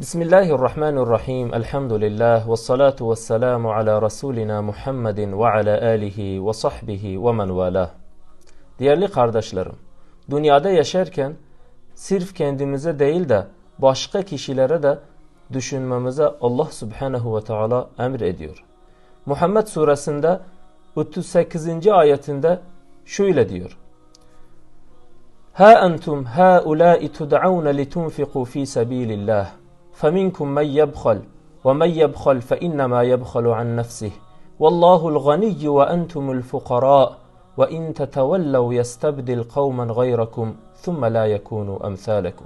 Bismillahirrahmanirrahim. Elhamdülillah. Ve salatu ve selamu ala Resulina Muhammedin ve ala alihi ve sahbihi ve men valah. Değerli kardeşlerim, dünyada yaşarken sırf kendimize değil de başka kişilere de düşünmemize Allah Subhanahu ve Teala emir ediyor. Muhammed suresinde 38. ayetinde şöyle diyor. Ha entum haula'i tud'aun litunfiqu fi sabilillah فمنكم من يبخل ومن يبخل فإنما يبخل عن نفسه والله الغني وأنتم الفقراء وإن تتولوا يستبدل قوما غيركم ثم لا يكونوا أمثالكم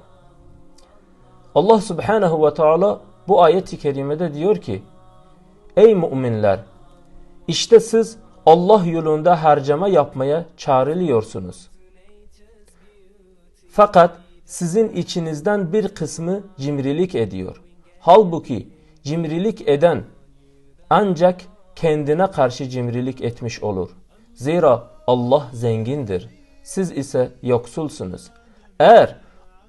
Allah Subhanahu ve Teala bu ayeti kerimede diyor ki Ey müminler işte siz Allah yolunda harcama yapmaya çağrılıyorsunuz. Fakat sizin içinizden bir kısmı cimrilik ediyor. Halbuki cimrilik eden ancak kendine karşı cimrilik etmiş olur. Zira Allah zengindir. Siz ise yoksulsunuz. Eğer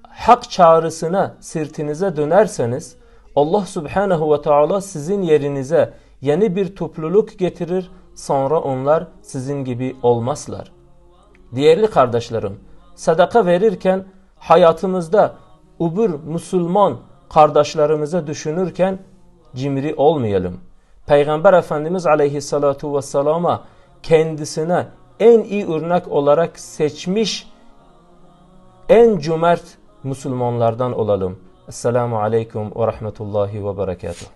hak çağrısına sırtınıza dönerseniz Allah Subhanahu ve Teala sizin yerinize yeni bir topluluk getirir sonra onlar sizin gibi olmazlar. Değerli kardeşlerim, sadaka verirken hayatımızda ubur Müslüman kardeşlerimize düşünürken cimri olmayalım. Peygamber Efendimiz aleyhissalatu vesselama kendisine en iyi örnek olarak seçmiş en cömert Müslümanlardan olalım. Esselamu aleyküm ve rahmetullahi ve berekatuhu.